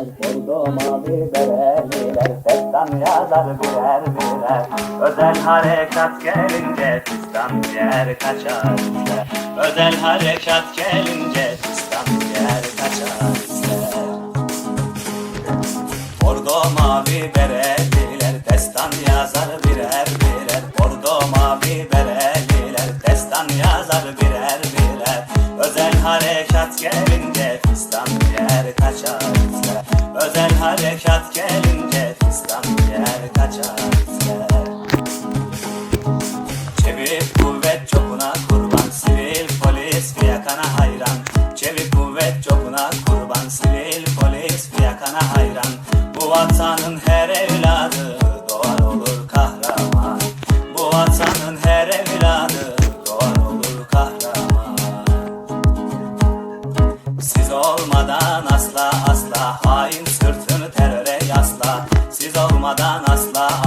Bordo mavi bereliler Destan yazar birer birer Özel harekat gelince Fistan yer kaçar Özel harekat gelince Fistan yer kaçar Bordo mavi bereliler Destan yazar birer birer Bordo mavi bereliler Destan yazar birer birer Özel harekat gelince Fistan Özel harekat gelince Fistan yer kaçar ister. Çevik kuvvet çokuna kurban Sivil polis fiyakana hayran. Çevik kuvvet çokuna kurban Sivil polis fiyakana hayran. Bu vatanın her evladı Doğar olur kahraman. Bu vatanın her evladı Doğar olur kahraman. Siz olmadan asla asla siz olmadan asla